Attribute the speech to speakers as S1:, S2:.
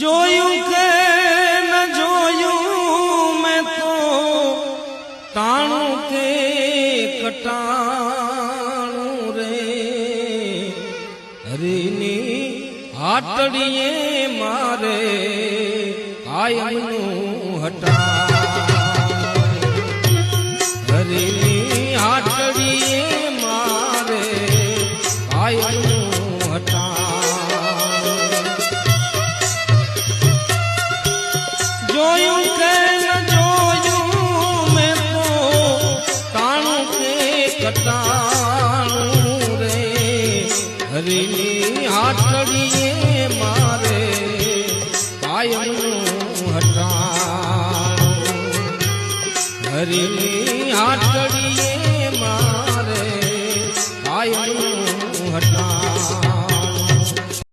S1: જોયું કે ન જોયું મેં તો તાણું કે કટાણું રે. હરીની હાટડીએ મારે કાયમનું હટા હરીની હાટડીએ મારે કાયમનું કટાણું રે હરિની હાથડીએ મારે કાયમનું હટાણું હરિની હાથડીએ મારે કાયમનું હટાણું